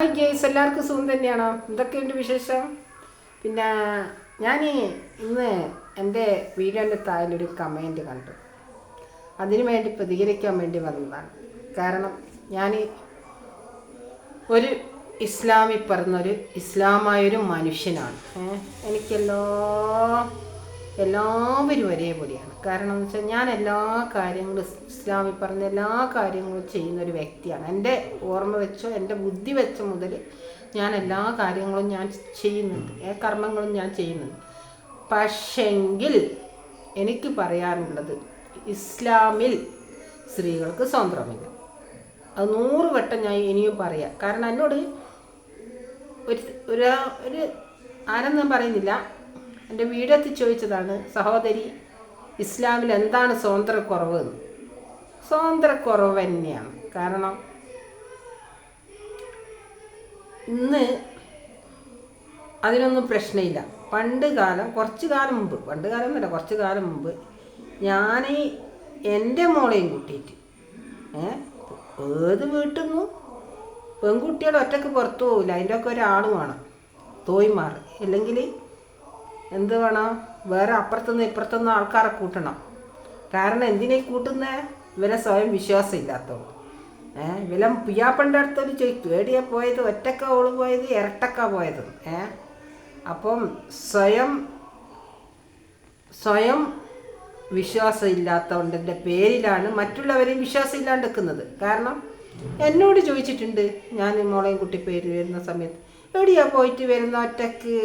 Guys എല്ലാവർക്കും സുഖം തന്നെയാണോ? എന്തൊക്കെയുണ്ട് വിശേഷം? പിന്നെ ഞാൻ ഇന്ന് എന്റെ വീഡിയോന്റെ താഴെ ഒരു കമന്റ് കണ്ടു. അതിനു വേണ്ടി പ്രതികരിക്കാൻ വേണ്ടി വന്നതാണ്. കാരണം ഞാൻ ഒരു ഇസ്ലാമിൽ പറഞ്ഞൊരു ഇസ്ലാമായൊരു മനുഷ്യനാണ്? എനിക്കെല്ലാ എല്ലാവരും ഒരേപോലെയാണ് കാരണം എന്ന് വെച്ചാൽ ഞാൻ എല്ലാ കാര്യങ്ങളും ഇസ്ലാമിൽ പറഞ്ഞ എല്ലാ കാര്യങ്ങളും ചെയ്യുന്ന ഒരു വ്യക്തിയാണ്. എന്റെ ഓർമ്മ വെച്ചോ എന്റെ ബുദ്ധി വെച്ച മുതൽ ഞാൻ എല്ലാ കാര്യങ്ങളും ഞാൻ ചെയ്യുന്നുണ്ട്. ഏ കർമ്മങ്ങളും ഞാൻ ചെയ്യുന്നുണ്ട്. പക്ഷെങ്കിൽ എനിക്ക് പറയാനുള്ളത് ഇസ്ലാമിൽ സ്ത്രീകൾക്ക് സ്വതന്ത്രമില്ല അത് നൂറ് വട്ടം ഞാൻ ഇനിയും പറയാം. കാരണം എന്നോട് ഒരു ഒരു ആരെന്നും പറയുന്നില്ല. എന്റെ വീടെത്തി ചോദിച്ചതാണ് സഹോദരി ഇസ്ലാമിൽ എന്താണ് സ്വാതന്ത്ര്യക്കുറവ്? എന്ന് സ്വാതന്ത്ര്യക്കുറവ് തന്നെയാണ്. കാരണം ഇന്ന് അതിനൊന്നും പ്രശ്നമില്ല. പണ്ട് കാലം കുറച്ച് കാലം മുമ്പ് പണ്ട് കാലം എന്നല്ല കുറച്ച് കാലം മുമ്പ് ഞാൻ എന്റെ മോളെയും കൂട്ടിയിട്ട് ഏത് വീട്ടിൽ നിന്നും പെൺകുട്ടികൾ ഒറ്റയ്ക്ക് പുറത്തു പോകില്ല അതിന്റെ ഒക്കെ ഒരാൾ വേണം തോയിമാർ അല്ലെങ്കിൽ എന്ത് വേണം? വേറെ അപ്പുറത്തുനിന്ന് ഇപ്പുറത്തുനിന്ന് ആൾക്കാരെ കൂട്ടണം. കാരണം എന്തിനെ കൂട്ടുന്നേ? ഇവരെ സ്വയം വിശ്വാസം ഇല്ലാത്തവൾ ഏഹ് ഇവലെ പിയാപ്പന്റെ അടുത്തൊരു ചോദിക്കും ഏടിയാ പോയത് ഒറ്റക്ക ഓൾ പോയത് ഇരട്ടക്ക പോയത്. ഏ അപ്പം സ്വയം സ്വയം വിശ്വാസം ഇല്ലാത്തവന്റെ പേരിലാണ് മറ്റുള്ളവരെയും വിശ്വാസം ഇല്ലാണ്ട് നിൽക്കുന്നത് കാരണം എന്നോട് ചോദിച്ചിട്ടുണ്ട് ഞാൻ മോളെയും കുട്ടി പേര് വരുന്ന സമയത്ത് എവിടെയാ പോയിട്ട് വരുന്ന ഒറ്റയ്ക്ക്?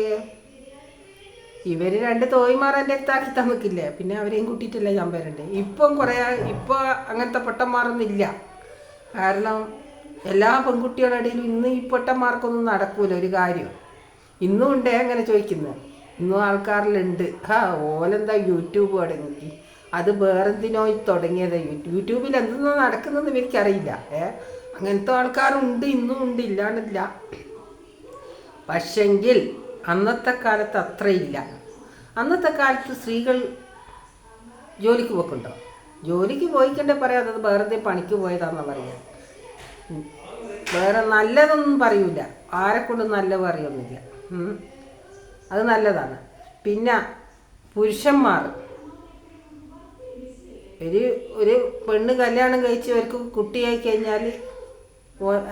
ഇവർ രണ്ട് തോയിമാർ എന്റെ അടുത്താക്കി പിന്നെ അവരെയും കൂട്ടിയിട്ടല്ലേ ഞാൻ വരണ്ടേ? ഇപ്പം കുറേ ഇപ്പോൾ അങ്ങനത്തെ പൊട്ടന്മാരൊന്നും ഇല്ല കാരണം എല്ലാ പെൺകുട്ടികളുടെ ഇടയിലും ഇന്ന് ഈ പൊട്ടന്മാർക്കൊന്നും നടക്കൂല ഒരു കാര്യം. ഇന്നും ഉണ്ടേ അങ്ങനെ ചോദിക്കുന്നത് ഇന്നും ആൾക്കാരിലുണ്ട്. ആ ഓലെന്താ യൂട്യൂബ് തുടങ്ങി അത് വേറെന്തിനോ തുടങ്ങിയത് യൂട്യൂബിൽ എന്തെന്നാ നടക്കുന്നതെന്ന് എനിക്കറിയില്ല ഏ? അങ്ങനത്തെ ആൾക്കാരുണ്ട് ഇന്നും ഉണ്ട് ഇല്ലാണ്ടില്ല പക്ഷെങ്കിൽ അന്നത്തെ കാലത്ത് അത്രയില്ല. അന്നത്തെ കാലത്ത് സ്ത്രീകൾ ജോലിക്ക് പോക്കുണ്ടോ? ജോലിക്ക് പോയിക്കണ്ടേ പറയാതെ വേറെ പണിക്ക് പോയതാണെന്ന് പറയാം. വേറെ നല്ലതൊന്നും പറയൂല. ആരെ കൊണ്ട് നല്ല പറയൊന്നുമില്ല. അത് നല്ലതാണ്. പിന്നെ പുരുഷന്മാർ. ഒരു ഒരു പെണ്ണ് കല്യാണം കഴിച്ച് അവർക്ക് കുട്ടിയായി കഴിഞ്ഞാൽ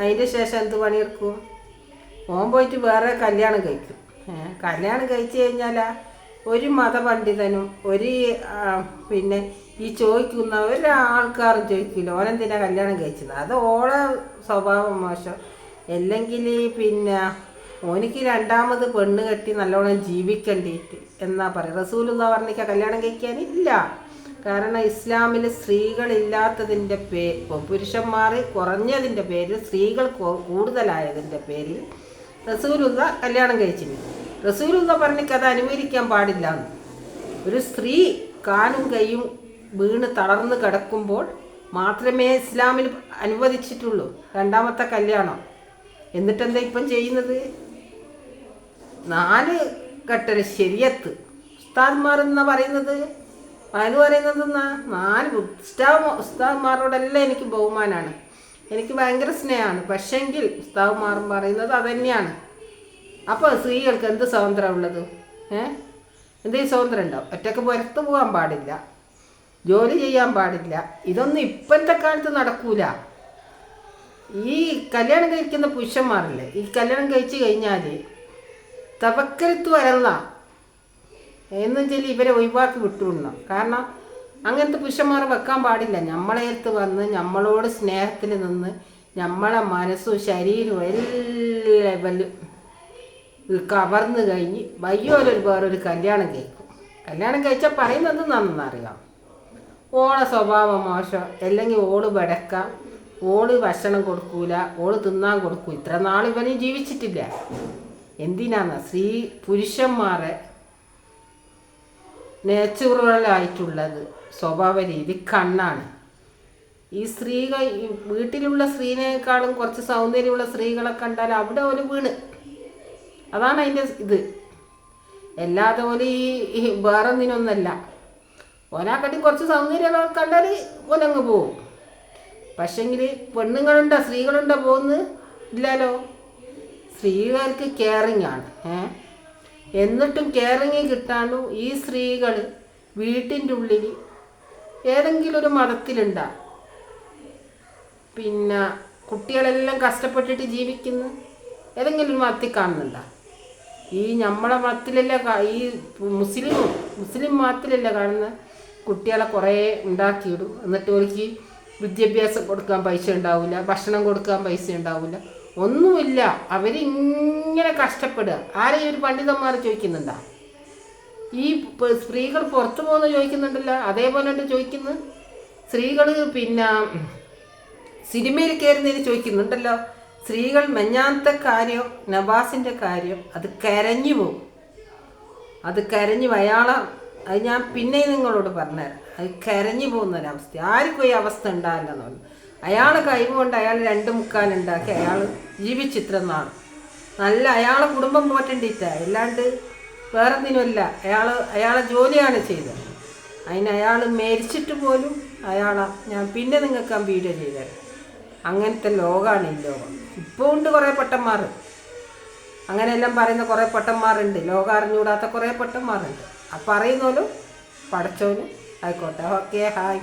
അതിന്റെ ശേഷം എന്ത് പണിയെടുക്കും? ഓൻ പോയിട്ട് വേറെ കല്യാണം കഴിക്കും. കല്യാണം കഴിച്ചു കഴിഞ്ഞാൽ ഒരു മതപണ്ഡിതനും ഒരു പിന്നെ ഈ ചോദിക്കുന്ന ഒരാൾക്കാരും ചോദിക്കില്ല. ഓനെന്തിനാ കല്യാണം കഴിച്ചത്? അത് ഓളെ സ്വഭാവം മോശം. അല്ലെങ്കിൽ പിന്നെ ഓനിക്ക് രണ്ടാമത് പെണ്ണ് കെട്ടി നല്ലോണം ജീവിക്കണ്ടിട്ട് എന്നാ പറയുക റസൂലുള്ള പറഞ്ഞിക്ക കല്യാണം കഴിക്കാനില്ല കാരണം ഇസ്ലാമിൽ സ്ത്രീകളില്ലാത്തതിന്റെ പേ പുരുഷന്മാർ കുറഞ്ഞതിന്റെ പേരിൽ സ്ത്രീകൾ കൂടുതലായതിന്റെ പേരിൽ റസൂലുള്ള കല്യാണം കഴിച്ചില്ല റസൂലുള്ള പറഞ്ഞിക്ക് അത് അനുകരിക്കാൻ പാടില്ല. ഒരു സ്ത്രീ കാലും കൈയും വീണ് തളർന്ന് കിടക്കുമ്പോൾ മാത്രമേ ഇസ്ലാമിൽ അനുവദിച്ചിട്ടുള്ളൂ. രണ്ടാമത്തെ കല്യാണം. എന്നിട്ടെന്താ ഇപ്പം ചെയ്യുന്നത്? നാല് ഘട്ടര ശരിയത്ത്. ഉസ്താദ്മാർ എന്നാ പറയുന്നത്? അതിന് പറയുന്നത് എന്നാ? നാല് ഉസ്താവ് ഉസ്താദ്മാരോടെല്ലാം എനിക്ക് ബഹുമാനമാണ് എനിക്ക് ഭയങ്കര സ്നേഹമാണ്. പക്ഷെങ്കിൽ ഉസ്താവ്മാർ പറയുന്നത് അതന്നെയാണ് അപ്പോൾ സ്ത്രീകൾക്ക് എന്ത് സ്വാതന്ത്ര്യം ഉള്ളത്? ഏ? എന്തെങ്കിലും സ്വാതന്ത്ര്യം ഉണ്ടാവും ഒറ്റയ്ക്ക് പുറത്ത് പോകാൻ പാടില്ല. ജോലി ചെയ്യാൻ പാടില്ല. ഇതൊന്നും ഇപ്പോഴത്തെ കാലത്ത് നടക്കൂല. ഈ കല്യാണം കഴിക്കുന്ന പുരുഷന്മാരില്ലേ? ഈ കല്യാണം കഴിച്ചു കഴിഞ്ഞാൽ തവക്കരുത്ത് വരല്ല എന്ന് വെച്ചാൽ ഇവരെ ഒഴിവാക്കി വിട്ടുവിടണം. കാരണം അങ്ങനത്തെ പുരുഷന്മാരെ വെക്കാൻ പാടില്ല. നമ്മളെ അടുത്ത് വന്ന് നമ്മളോട് സ്നേഹത്തിൽ നിന്ന് നമ്മളെ മനസ്സും ശരീരവും എല്ലാം കവർന്ന് കഴിഞ്ഞ് വയ്യോലൊരു വേറൊരു കല്യാണം കഴിക്കും. കല്യാണം കഴിച്ചാൽ പറയുന്നത് നന്നറിയാം ഓളെ സ്വഭാവം മോശം. അല്ലെങ്കിൽ ഓൾ വെടക്കാം ഓൾ ഭക്ഷണം കൊടുക്കൂല. ഓൾ തിന്നാൻ കൊടുക്കൂ. ഇത്ര നാൾ ഇവനും ജീവിച്ചിട്ടില്ല. എന്തിനാന്ന്? സ്ത്രീ പുരുഷന്മാരെ നേച്ചുറലായിട്ടുള്ളത് സ്വഭാവ രീതി കണ്ണാണ്. ഈ സ്ത്രീകൾ വീട്ടിലുള്ള സ്ത്രീനേക്കാളും കുറച്ച് സൗന്ദര്യമുള്ള സ്ത്രീകളെ കണ്ടാൽ അവിടെ ഒരു വീണ്. അതാണ് അതിന്റെ ഇത്. അല്ലാതെ പോലെ ഈ വേറെ ഒന്നിനൊന്നല്ല ഓനാക്കട്ടി കുറച്ച് സൗകര്യം കണ്ടാൽ ഓനങ്ങ് പോവും. പക്ഷെങ്കിൽ പെണ്ണുങ്ങളുണ്ടോ സ്ത്രീകളുണ്ടോ പോകുന്നത്? ഇല്ലല്ലോ. സ്ത്രീകൾക്ക് കെയറിങ് ആണ്. ഏ? എന്നിട്ടും കെയറിങ് കിട്ടാണ്ട് ഈ സ്ത്രീകൾ വീട്ടിന്റെ ഉള്ളിൽ ഏതെങ്കിലും ഒരു മതത്തിലുണ്ടാ. പിന്നെ കുട്ടികളെല്ലാം കഷ്ടപ്പെട്ടിട്ട് ജീവിക്കുന്നു ഏതെങ്കിലും ഒരു മതത്തിൽ കാണുന്നുണ്ടോ. ഈ നമ്മളെ മതത്തിലല്ല ഈ മുസ്ലിം മുസ്ലിം മതത്തിലല്ല കാണുന്ന? കുട്ടികളെ കുറേ ഉണ്ടാക്കിയിടും. എന്നിട്ട് ഓർക്ക് വിദ്യാഭ്യാസം കൊടുക്കാൻ പൈസ ഉണ്ടാവില്ല ഭക്ഷണം കൊടുക്കാൻ പൈസ ഉണ്ടാവില്ല ഒന്നുമില്ല. അവരിങ്ങനെ കഷ്ടപ്പെടുക. ആരെയും ഒരു പണ്ഡിതന്മാർ ചോദിക്കുന്നുണ്ടോ? ഈ സ്ത്രീകൾ പുറത്തു പോകുന്ന ചോദിക്കുന്നുണ്ടല്ലോ. അതേപോലെ ഉണ്ട് ചോദിക്കുന്നു. സ്ത്രീകൾ പിന്നെ സിനിമയിൽ കയറുന്നതിന് ചോദിക്കുന്നുണ്ടല്ലോ. സ്ത്രീകൾ മെഞ്ഞാത്ത കാര്യം നവാസിന്റെ കാര്യം അത് കരഞ്ഞു പോകും അത് കരഞ്ഞു. അയാളെ അത് ഞാൻ പിന്നെ നിങ്ങളോട് പറഞ്ഞുതരാം. അത് കരഞ്ഞു പോകുന്ന ഒരവസ്ഥ ആർക്കും ഈ അവസ്ഥ ഉണ്ടാവില്ലെന്ന് പറഞ്ഞു. അയാൾ കൈകൊണ്ട് അയാൾ രണ്ട് മുക്കാലുണ്ടാക്കി അയാൾ ജീവിച്ചിത്ര നാൾ നല്ല അയാളെ കുടുംബം പോറ്റണ്ടിട്ട അല്ലാണ്ട് വേറെ ഒന്നിനുമല്ല അയാൾ അയാളെ ജോലിയാണ് ചെയ്തത്. അതിന് അയാൾ മരിച്ചിട്ട് പോലും അയാളെ ഞാൻ പിന്നെ നിങ്ങൾക്ക് ആ വീഡിയോ ചെയ്തുതരാം. അങ്ങനത്തെ ലോകമാണ് ഈ ലോകം. ഇപ്പോൾ ഉണ്ട് കുറേ പൊട്ടന്മാർ അങ്ങനെയെല്ലാം പറയുന്ന കുറേ പൊട്ടന്മാരുണ്ട്. ലോകം അറിഞ്ഞുകൂടാത്ത കുറേ പൊട്ടന്മാരുണ്ട്. ആ അറിയുന്നോലും പഠിച്ചോലും ആയിക്കോട്ടെ. Okay hi.